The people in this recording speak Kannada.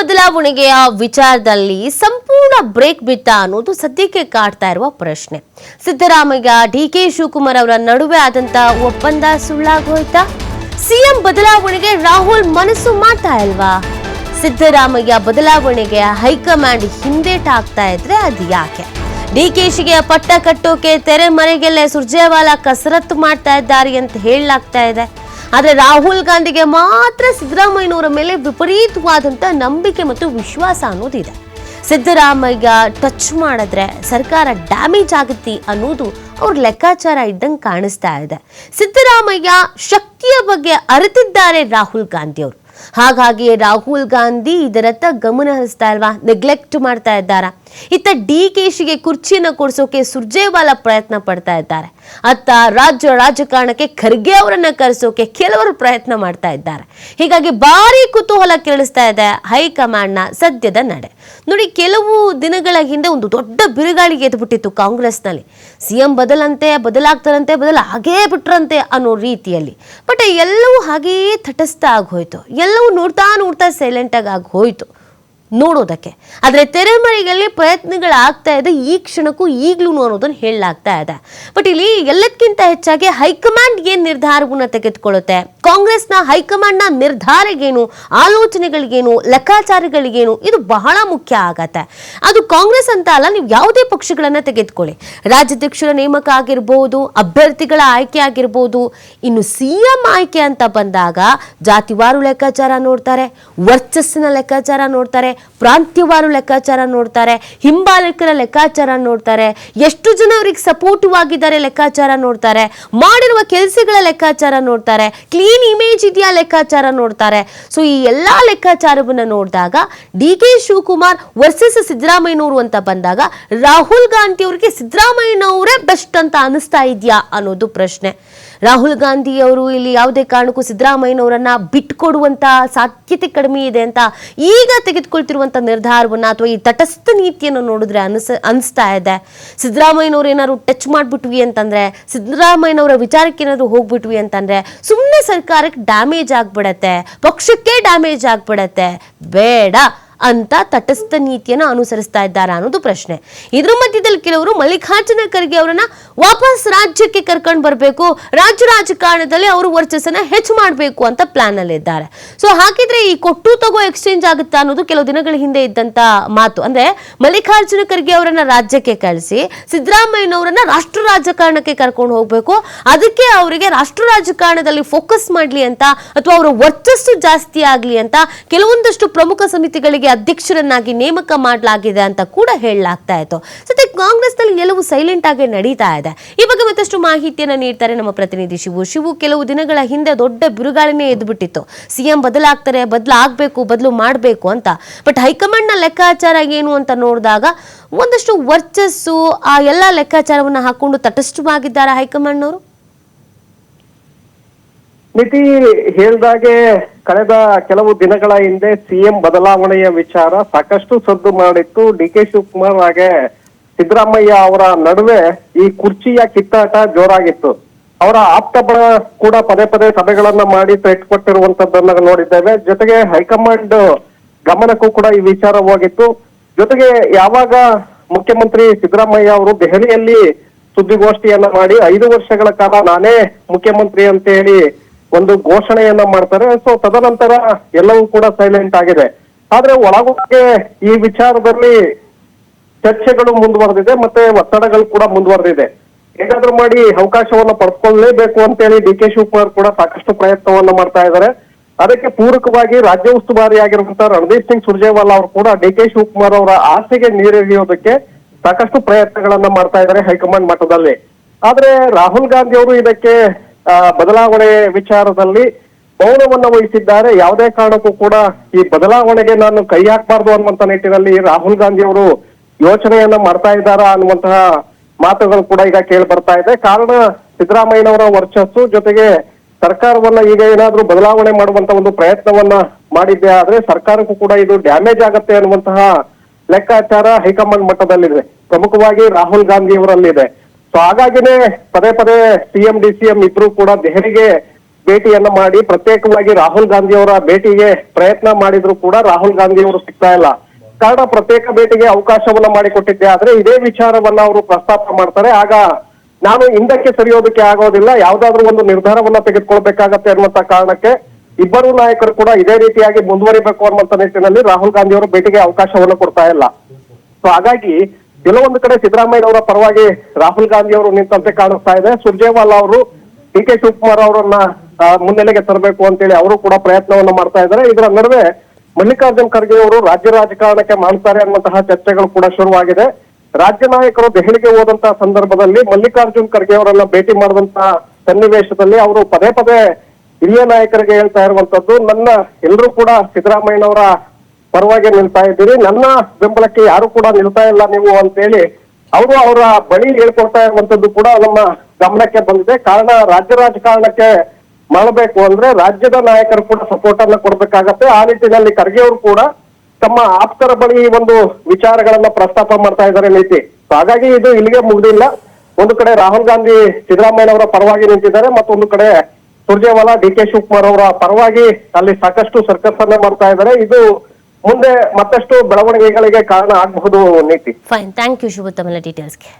ಬದಲಾವಣೆಯ ವಿಚಾರದಲ್ಲಿ ಸಂಪೂರ್ಣ ಬ್ರೇಕ್ ಬಿತ್ತ ಅನ್ನೋದು ಸದ್ಯಕ್ಕೆ ಕಾಡ್ತಾ ಇರುವ ಪ್ರಶ್ನೆ. ಸಿದ್ದರಾಮಯ್ಯ ಡಿ ಕೆ ಶಿವಕುಮಾರ್ ಅವರ ನಡುವೆ ಆದಂತ ಒಪ್ಪಂದ ಸುಳ್ಳಾಗೋಯ್ತಾ? ಸಿಎಂ ಬದಲಾವಣೆಗೆ ರಾಹುಲ್ ಮನಸ್ಸು ಮಾಡ್ತಾ ಇಲ್ವಾ? ಸಿದ್ದರಾಮಯ್ಯ ಬದಲಾವಣೆಗೆ ಹೈಕಮಾಂಡ್ ಹಿಂದೇಟಾಗ್ತಾ ಇದ್ರೆ ಅದು ಯಾಕೆ? ಡಿಕೆಶಿಗೆ ಪಟ್ಟ ಕಟ್ಟೋಕೆ ತೆರೆ ಮನೆಗೆಲ್ಲೇ ಸುರ್ಜೇವಾಲಾ ಕಸರತ್ತು ಮಾಡ್ತಾ ಇದ್ದಾರೆ ಅಂತ ಹೇಳಲಾಗ್ತಾ ಇದೆ. ಆದ್ರೆ ರಾಹುಲ್ ಗಾಂಧಿಗೆ ಮಾತ್ರ ಸಿದ್ದರಾಮಯ್ಯನವರ ಮೇಲೆ ವಿಪರೀತವಾದಂತ ನಂಬಿಕೆ ಮತ್ತು ವಿಶ್ವಾಸ ಅನ್ನೋದಿದೆ. ಸಿದ್ದರಾಮಯ್ಯ ಟಚ್ ಮಾಡಿದ್ರೆ ಸರ್ಕಾರ ಡ್ಯಾಮೇಜ್ ಆಗುತ್ತೆ ಅನ್ನೋದು ಅವ್ರ ಲೆಕ್ಕಾಚಾರ ಇದ್ದಂಗೆ ಕಾಣಿಸ್ತಾ ಇದೆ. ಸಿದ್ದರಾಮಯ್ಯ ಶಕ್ತಿಯ ಬಗ್ಗೆ ಅರಿತಿದ್ದಾರೆ ರಾಹುಲ್ ಗಾಂಧಿ ಅವರು. ಹಾಗಾಗಿ ರಾಹುಲ್ ಗಾಂಧಿ ಇದರತ್ತ ಗಮನ ಹರಿಸ್ತಾ ಇಲ್ವಾ? ನೆಗ್ಲೆಕ್ಟ್ ಮಾಡ್ತಾ ಇದ್ದಾರಾ? ಇತ್ತ ಡಿ ಕೆಶಿಗೆ ಕುರ್ಚಿಯನ್ನು ಕೊಡಿಸೋಕೆ ಸುರ್ಜೇವಾಲಾ ಪ್ರಯತ್ನ ಪಡ್ತಾ ಇದ್ದಾರೆ. ಅತ್ತ ರಾಜ್ಯ ರಾಜಕಾರಣಕ್ಕೆ ಖರ್ಗೆ ಅವರನ್ನ ಕರೆಸೋಕೆ ಕೆಲವರು ಪ್ರಯತ್ನ ಮಾಡ್ತಾ ಇದ್ದಾರೆ. ಹೀಗಾಗಿ ಭಾರಿ ಕುತೂಹಲ ಕೇಳಿಸ್ತಾ ಇದೆ ಹೈಕಮಾಂಡ್ನ ಸದ್ಯದ ನಡೆ. ನೋಡಿ, ಕೆಲವು ದಿನಗಳ ಹಿಂದೆ ಒಂದು ದೊಡ್ಡ ಬಿರುಗಾಳಿಗೆ ಎದ್ಬಿಟ್ಟಿತ್ತು ಕಾಂಗ್ರೆಸ್ನಲ್ಲಿ. ಸಿಎಂ ಬದಲಂತೆ, ಬದಲಾಗ್ತಾರಂತೆ, ಬದಲ ಹಾಗೇ ಬಿಟ್ರಂತೆ ಅನ್ನೋ ರೀತಿಯಲ್ಲಿ. ಬಟ್ ಎಲ್ಲವೂ ಹಾಗೆಯೇ ತಟಸ್ಥ ಆಗೋಯ್ತು ಎಲ್ಲವೂ ನೋಡ್ತಾ ನೋಡ್ತಾ ಸೈಲೆಂಟಾಗಿ ಆಗಿ ಹೋಯ್ತು. ನೋಡೋದಕ್ಕೆ. ಆದರೆ ತೆರೆಮರೆಯಲ್ಲಿ ಪ್ರಯತ್ನಗಳಾಗ್ತಾ ಇದೆ, ಈ ಕ್ಷಣಕ್ಕೂ ಈಗಲೂ ಅನ್ನೋದನ್ನು ಹೇಳಲಾಗ್ತಾ ಇದೆ. ಬಟ್ ಇಲ್ಲಿ ಎಲ್ಲದಕ್ಕಿಂತ ಹೆಚ್ಚಾಗಿ ಹೈಕಮಾಂಡ್ ಏನು ನಿರ್ಧಾರವನ್ನ ತೆಗೆದುಕೊಳ್ಳುತ್ತೆ? ಕಾಂಗ್ರೆಸ್ನ ಹೈಕಮಾಂಡ್ನ ನಿರ್ಧಾರಗೇನು, ಆಲೋಚನೆಗಳಿಗೇನು, ಲೆಕ್ಕಾಚಾರಗಳಿಗೇನು, ಇದು ಬಹಳ ಮುಖ್ಯ ಆಗತ್ತೆ. ಅದು ಕಾಂಗ್ರೆಸ್ ಅಂತ ಅಲ್ಲ, ನೀವು ಯಾವುದೇ ಪಕ್ಷಗಳನ್ನ ತೆಗೆದುಕೊಳ್ಳಿ. ರಾಜ್ಯಾಧ್ಯಕ್ಷರ ನೇಮಕ ಆಗಿರ್ಬೋದು, ಅಭ್ಯರ್ಥಿಗಳ ಆಯ್ಕೆ ಆಗಿರ್ಬೋದು, ಇನ್ನು ಸಿಎಂ ಆಯ್ಕೆ ಅಂತ ಬಂದಾಗ ಜಾತಿವಾರು ಲೆಕ್ಕಾಚಾರ ನೋಡ್ತಾರೆ, ವರ್ಚಸ್ಸಿನ ಲೆಕ್ಕಾಚಾರ ನೋಡ್ತಾರೆ ಪ್ರಾಂತ್ಯವಾರು ಲೆಕ್ಕಾಚಾರ ನೋಡ್ತಾರೆ, ಹಿಂಬಾಲಕರ ಲೆಕ್ಕಾಚಾರ ನೋಡ್ತಾರೆ, ಎಷ್ಟು ಜನ ಅವ್ರಿಗೆ ಸಪೋರ್ಟಿವ್ ಆಗಿದ್ದಾರೆ ಲೆಕ್ಕಾಚಾರ ನೋಡ್ತಾರೆ, ಮಾಡಿರುವ ಕೆಲಸಗಳ ಲೆಕ್ಕಾಚಾರ ನೋಡ್ತಾರೆ ಕ್ಲೀನ್ ಇಮೇಜ್ ಇದೆಯಾ ಲೆಕ್ಕಾಚಾರ ನೋಡ್ತಾರೆ. ಸೊ ಈ ಎಲ್ಲಾ ಲೆಕ್ಕಾಚಾರವನ್ನ ನೋಡಿದಾಗ ಡಿ ಕೆ ಶಿವಕುಮಾರ್ ವರ್ಸಸ್ ಸಿದ್ದರಾಮಯ್ಯನವರು ಅಂತ ಬಂದಾಗ, ರಾಹುಲ್ ಗಾಂಧಿ ಅವರಿಗೆ ಸಿದ್ದರಾಮಯ್ಯನವರೇ ಬೆಸ್ಟ್ ಅಂತ ಅನಿಸ್ತಾ ಇದೆಯಾ ಅನ್ನೋದು ಪ್ರಶ್ನೆ. ರಾಹುಲ್ ಗಾಂಧಿ ಅವರು ಇಲ್ಲಿ ಯಾವುದೇ ಕಾರಣಕ್ಕೂ ಸಿದ್ದರಾಮಯ್ಯನವರನ್ನ ಬಿಟ್ಕೊಡುವಂತ ಸಾಧ್ಯತೆ ಕಡಿಮೆ ಇದೆ ಅಂತ ಈಗ ತೆಗೆದುಕೊಳ್ತಿರುವಂತ ನಿರ್ಧಾರವನ್ನ ಅಥವಾ ಈ ತಟಸ್ಥ ನೀತಿಯನ್ನು ನೋಡಿದ್ರೆ ಅನಿಸ ಅನಿಸ್ತಾ ಇದೆ. ಸಿದ್ದರಾಮಯ್ಯನವ್ರು ಏನಾದ್ರು ಟಚ್ ಮಾಡಿಬಿಟ್ವಿ ಅಂತಂದ್ರೆ, ಸಿದ್ದರಾಮಯ್ಯನವರ ವಿಚಾರಕ್ಕೆ ಏನಾದ್ರು ಹೋಗ್ಬಿಟ್ವಿ ಅಂತಂದ್ರೆ ಸುಮ್ಮನೆ ಸರ್ಕಾರಕ್ಕೆ ಡ್ಯಾಮೇಜ್ ಆಗ್ಬಿಡತ್ತೆ, ಪಕ್ಷಕ್ಕೆ ಡ್ಯಾಮೇಜ್ ಆಗ್ಬಿಡತ್ತೆ. ಬೇಡ. ಅಂತ ತಟಸ್ಥ ನೀತಿಯನ್ನು ಅನುಸರಿಸ್ತಾ ಇದ್ದಾರಾ ಅನ್ನೋದು ಪ್ರಶ್ನೆ. ಇದ್ರ ಮಧ್ಯದಲ್ಲಿ ಕೆಲವರು ಮಲ್ಲಿಕಾರ್ಜುನ ಖರ್ಗೆ ಅವರನ್ನ ವಾಪಸ್ ರಾಜ್ಯಕ್ಕೆ ಕರ್ಕೊಂಡು ಬರಬೇಕು. ರಾಜ್ಯ ರಾಜಕಾರಣದಲ್ಲಿ ಅವರು ವರ್ಚಸ್ಸನ್ನ ಹೆಚ್ಚು ಮಾಡಬೇಕು ಅಂತ ಪ್ಲಾನ್ ಅಲ್ಲಿ ಇದ್ದಾರೆ. ಸೊ ಹಾಗಿದ್ರೆ ಈ ಕೊಟ್ಟು ತಗೋ ಎಕ್ಸ್ಚೇಂಜ್ ಆಗುತ್ತಾ ಅನ್ನೋದು ಕೆಲವು ದಿನಗಳ ಹಿಂದೆ ಇದ್ದಂತ ಮಾತು. ಅಂದ್ರೆ ಮಲ್ಲಿಕಾರ್ಜುನ ಖರ್ಗೆ ಅವರನ್ನ ರಾಜ್ಯಕ್ಕೆ ಕಳಿಸಿ, ಸಿದ್ದರಾಮಯ್ಯನವರನ್ನ ರಾಷ್ಟ್ರ ರಾಜಕಾರಣಕ್ಕೆ ಕರ್ಕೊಂಡು ಹೋಗ್ಬೇಕು. ಅದಕ್ಕೆ ಅವರಿಗೆ ರಾಷ್ಟ್ರ ರಾಜಕಾರಣದಲ್ಲಿ ಫೋಕಸ್ ಮಾಡ್ಲಿ ಅಂತ, ಅಥವಾ ಅವರ ವರ್ಚಸ್ಸು ಜಾಸ್ತಿ ಆಗ್ಲಿ ಅಂತ ಕೆಲವೊಂದಷ್ಟು ಪ್ರಮುಖ ಸಮಿತಿಗಳಿಗೆ ಅಧ್ಯಕ್ಷರನ್ನಾಗಿ ನೇಮಕ ಮಾಡಲಾಗಿದೆ ಅಂತ ಕೂಡ ಹೇಳಲಾಗ್ತಾ ಇತ್ತು. ಸದ್ಯ ಕಾಂಗ್ರೆಸ್ನಲ್ಲಿ ಎಲ್ಲವೂ ಸೈಲೆಂಟ್ ಆಗಿ ನಡೀತಾ ಇದೆ. ಈ ಬಗ್ಗೆ ಮತ್ತಷ್ಟು ಮಾಹಿತಿಯನ್ನು ನೀಡ್ತಾರೆ ನಮ್ಮ ಪ್ರತಿನಿಧಿ ಶಿವು. ಶಿವು ಕೆಲವು ದಿನಗಳ ಹಿಂದೆ ದೊಡ್ಡ ಬಿರುಗಾಳಿನೇ ಎದ್ಬಿಟ್ಟಿತ್ತು. ಸಿಎಂ ಬದಲಾಗ್ತಾರೆ, ಬದಲಾಗಬೇಕು, ಬದಲು ಮಾಡಬೇಕು ಅಂತ. ಬಟ್ ಹೈಕಮಾಂಡ್ನ ಲೆಕ್ಕಾಚಾರ ಏನು ಅಂತ ನೋಡಿದಾಗ ಒಂದಷ್ಟು ವರ್ಚಸ್ಸು ಆ ಎಲ್ಲ ಲೆಕ್ಕಾಚಾರವನ್ನು ಹಾಕೊಂಡು ತಟಸ್ಥವಾಗಿದ್ದಾರೆ ಹೈಕಮಾಂಡ್ನವರು? ನಿತಿ ಹೇಳ್ದಾಗೆ ಕಳೆದ ಕೆಲವು ದಿನಗಳ ಹಿಂದೆ ಸಿಎಂ ಬದಲಾವಣೆಯ ವಿಚಾರ ಸಾಕಷ್ಟು ಸದ್ದು ಮಾಡಿತ್ತು. ಡಿ ಕೆ ಶಿವಕುಮಾರ್ ಹಾಗೆ ಸಿದ್ದರಾಮಯ್ಯ ಅವರ ನಡುವೆ ಈ ಕುರ್ಚಿಯ ಕಿತ್ತಾಟ ಜೋರಾಗಿತ್ತು. ಅವರ ಆಪ್ತ ಬಳ ಕೂಡ ಪದೇ ಪದೇ ಸಭೆಗಳನ್ನ ಮಾಡಿ ಕೊಟ್ಟಿರುವಂತದ್ದನ್ನ ನೋಡಿದ್ದೇವೆ. ಜೊತೆಗೆ ಹೈಕಮಾಂಡ್ ಗಮನಕ್ಕೂ ಕೂಡ ಈ ವಿಚಾರ ಹೋಗಿತ್ತು. ಜೊತೆಗೆ ಯಾವಾಗ ಮುಖ್ಯಮಂತ್ರಿ ಸಿದ್ದರಾಮಯ್ಯ ಅವರು ದೆಹಲಿಯಲ್ಲಿ ಸುದ್ದಿಗೋಷ್ಠಿಯನ್ನ ಮಾಡಿ ಐದು ವರ್ಷಗಳ ಕಾಲ ನಾನೇ ಮುಖ್ಯಮಂತ್ರಿ ಅಂತ ಹೇಳಿ ಒಂದು ಘೋಷಣೆಯನ್ನ ಮಾಡ್ತಾರೆ. ಸೊ ತದನಂತರ ಎಲ್ಲವೂ ಕೂಡ ಸೈಲೆಂಟ್ ಆಗಿದೆ. ಆದ್ರೆ ಒಳಗೊಳಗೆ ಈ ವಿಚಾರದಲ್ಲಿ ಚರ್ಚೆಗಳು ಮುಂದುವರೆದಿದೆ, ಮತ್ತೆ ಒತ್ತಡಗಳು ಕೂಡ ಮುಂದುವರೆದಿದೆ. ಹೇಗಾದ್ರೂ ಮಾಡಿ ಅವಕಾಶವನ್ನ ಪಡ್ಕೊಳ್ಳೇಬೇಕು ಅಂತೇಳಿ ಡಿ ಕೆ ಶಿವಕುಮಾರ್ ಕೂಡ ಸಾಕಷ್ಟು ಪ್ರಯತ್ನವನ್ನ ಮಾಡ್ತಾ ಇದ್ದಾರೆ. ಅದಕ್ಕೆ ಪೂರಕವಾಗಿ ರಾಜ್ಯ ಉಸ್ತುವಾರಿ ಆಗಿರುವಂತಹ ರಣದೀಪ್ ಸಿಂಗ್ ಸುರ್ಜೇವಾಲಾ ಅವರು ಕೂಡ ಡಿ ಕೆ ಶಿವಕುಮಾರ್ ಅವರ ಆಸೆಗೆ ನೀರೆರೆಯೋದಕ್ಕೆ ಸಾಕಷ್ಟು ಪ್ರಯತ್ನಗಳನ್ನ ಮಾಡ್ತಾ ಇದ್ದಾರೆ ಹೈಕಮಾಂಡ್ ಮಟ್ಟದಲ್ಲಿ. ಆದ್ರೆ ರಾಹುಲ್ ಗಾಂಧಿ ಅವರು ಇದಕ್ಕೆ ಬದಲಾವಣೆ ವಿಚಾರದಲ್ಲಿ ಮೌನವನ್ನ ವಹಿಸಿದ್ದಾರೆ. ಯಾವುದೇ ಕಾರಣಕ್ಕೂ ಕೂಡ ಈ ಬದಲಾವಣೆಗೆ ನಾನು ಕೈ ಹಾಕಬಾರ್ದು ಅನ್ನುವಂತ ನಿಟ್ಟಿನಲ್ಲಿ ರಾಹುಲ್ ಗಾಂಧಿ ಅವರು ಯೋಚನೆಯನ್ನ ಮಾಡ್ತಾ ಇದ್ದಾರಾ ಅನ್ನುವಂತಹ ಮಾತುಗಳು ಕೂಡ ಈಗ ಕೇಳಿ ಬರ್ತಾ ಇದೆ. ಕಾರಣ ಸಿದ್ದರಾಮಯ್ಯನವರ ವರ್ಚಸ್ಸು ಜೊತೆಗೆ ಸರ್ಕಾರವನ್ನ ಈಗ ಏನಾದ್ರೂ ಬದಲಾವಣೆ ಮಾಡುವಂತ ಒಂದು ಪ್ರಯತ್ನವನ್ನ ಮಾಡಿದ್ದೆ ಆದ್ರೆ ಸರ್ಕಾರಕ್ಕೂ ಕೂಡ ಇದು ಡ್ಯಾಮೇಜ್ ಆಗತ್ತೆ ಅನ್ನುವಂತಹ ಲೆಕ್ಕಾಚಾರ ಹೈಕಮಾಂಡ್ ಮಟ್ಟದಲ್ಲಿದೆ. ಪ್ರಮುಖವಾಗಿ ರಾಹುಲ್ ಗಾಂಧಿ ಅವರಲ್ಲಿದೆ. ಸೊ ಹಾಗಾಗಿನೇ ಪದೇ ಪದೇ ಸಿಎಂ ಡಿ ಸಿಎಂ ಇಬ್ರು ಕೂಡ ದೆಹಲಿಗೆ ಭೇಟಿಯನ್ನ ಮಾಡಿ, ಪ್ರತ್ಯೇಕವಾಗಿ ರಾಹುಲ್ ಗಾಂಧಿ ಅವರ ಭೇಟಿಗೆ ಪ್ರಯತ್ನ ಮಾಡಿದ್ರು ಕೂಡ ರಾಹುಲ್ ಗಾಂಧಿ ಅವರು ಸಿಗ್ತಾ ಇಲ್ಲ. ಕಾರಣ ಪ್ರತ್ಯೇಕ ಭೇಟಿಗೆ ಅವಕಾಶವನ್ನ ಮಾಡಿಕೊಟ್ಟಿದ್ದೆ, ಆದ್ರೆ ಇದೇ ವಿಚಾರವನ್ನ ಅವರು ಪ್ರಸ್ತಾಪ ಮಾಡ್ತಾರೆ. ಆಗ ನಾನು ಹಿಂದಕ್ಕೆ ಸರಿಯೋದಕ್ಕೆ ಆಗೋದಿಲ್ಲ, ಯಾವ್ದಾದ್ರು ಒಂದು ನಿರ್ಧಾರವನ್ನ ತೆಗೆದುಕೊಳ್ಬೇಕಾಗತ್ತೆ ಅನ್ನುವಂತ ಕಾರಣಕ್ಕೆ ಇಬ್ಬರು ನಾಯಕರು ಕೂಡ ಇದೇ ರೀತಿಯಾಗಿ ಮುಂದುವರಿಬೇಕು ಅನ್ನುವಂತ ನಿಟ್ಟಿನಲ್ಲಿ ರಾಹುಲ್ ಗಾಂಧಿ ಅವರು ಭೇಟಿಗೆ ಅವಕಾಶವನ್ನ ಕೊಡ್ತಾ ಇಲ್ಲ. ಸೊ ಹಾಗಾಗಿ ಕೆಲವೊಂದು ಕಡೆ ಸಿದ್ದರಾಮಯ್ಯ ಅವರ ಪರವಾಗಿ ರಾಹುಲ್ ಗಾಂಧಿ ಅವರು ನಿಂತಂತೆ ಕಾಣಿಸ್ತಾ ಇದೆ. ಸುರ್ಜೇವಾಲಾ ಅವರು ಡಿ ಕೆ ಶಿವಕುಮಾರ್ ಅವರನ್ನ ಮುನ್ನೆಲೆಗೆ ತರಬೇಕು ಅಂತೇಳಿ ಅವರು ಕೂಡ ಪ್ರಯತ್ನವನ್ನ ಮಾಡ್ತಾ ಇದ್ದಾರೆ. ಇದರ ನಡುವೆ ಮಲ್ಲಿಕಾರ್ಜುನ್ ಖರ್ಗೆ ಅವರು ರಾಜ್ಯ ರಾಜಕಾರಣಕ್ಕೆ ಮಾಡ್ತಾರೆ ಅನ್ನುವಂತಹ ಚರ್ಚೆಗಳು ಕೂಡ ಶುರುವಾಗಿದೆ. ರಾಜ್ಯ ನಾಯಕರು ದೆಹಲಿಗೆ ಹೋದಂತಹ ಸಂದರ್ಭದಲ್ಲಿ ಮಲ್ಲಿಕಾರ್ಜುನ್ ಖರ್ಗೆ ಅವರನ್ನ ಭೇಟಿ ಮಾಡಿದಂತಹ ಸನ್ನಿವೇಶದಲ್ಲಿ ಅವರು ಪದೇ ಪದೇ ಹಿರಿಯ ನಾಯಕರಿಗೆ ಹೇಳ್ತಾ ಇರುವಂತದ್ದು, ನನ್ನ ಎಲ್ಲರೂ ಕೂಡ ಸಿದ್ದರಾಮಯ್ಯನವರ ಪರವಾಗಿ ನಿಲ್ತಾ ಇದ್ದೀರಿ. ನನ್ನ ಬೆಂಬಲಕ್ಕೆ ಯಾರು ಕೂಡ ನಿಲ್ತಾ ಇಲ್ಲ ನೀವು ಅಂತೇಳಿ ಅವರು ಅವರ ಬಳಿ ಹೇಳ್ಕೊಡ್ತಾ ಇರುವಂತದ್ದು ಕೂಡ ನಮ್ಮ ಗಮನಕ್ಕೆ ಬಂದಿದೆ. ಕಾರಣ ರಾಜ್ಯ ರಾಜಕಾರಣಕ್ಕೆ ಮಾಡಬೇಕು ಅಂದ್ರೆ ರಾಜ್ಯದ ನಾಯಕರು ಕೂಡ ಸಪೋರ್ಟ್ ಅನ್ನ ಕೊಡ್ಬೇಕಾಗತ್ತೆ. ಆ ನಿಟ್ಟಿನಲ್ಲಿ ಖರ್ಗೆ ಅವರು ಕೂಡ ತಮ್ಮ ಆಪ್ತರ ಬಳಿ ಒಂದು ವಿಚಾರಗಳನ್ನ ಪ್ರಸ್ತಾಪ ಮಾಡ್ತಾ ಇದ್ದಾರೆ ನೀತಿ. ಹಾಗಾಗಿ ಇದು ಇಲ್ಲಿಗೆ ಮುಗ್ದಿಲ್ಲ. ಒಂದು ಕಡೆ ರಾಹುಲ್ ಗಾಂಧಿ ಸಿದ್ದರಾಮಯ್ಯನವರ ಪರವಾಗಿ ನಿಂತಿದ್ದಾರೆ. ಮತ್ತೊಂದು ಕಡೆ ಸುರ್ಜೇವಾಲಾ ಡಿ ಕೆ ಶಿವಕುಮಾರ್ ಅವರ ಪರವಾಗಿ ಅಲ್ಲಿ ಸಾಕಷ್ಟು ಸರ್ಕಸ್ ಅನ್ನ ಮಾಡ್ತಾ ಇದ್ದಾರೆ. ಇದು ಮುಂದೆ ಮತ್ತಷ್ಟು ಬೆಳವಣಿಗೆಗಳಿಗೆ ಕಾರಣ ಆಗಬಹುದು ನೀತಿ. ಫೈನ್ ಥ್ಯಾಂಕ್ ಯು ಶುಭ ತಮಿಳ ಡೀಟೇಲ್ಸ್ಗೆ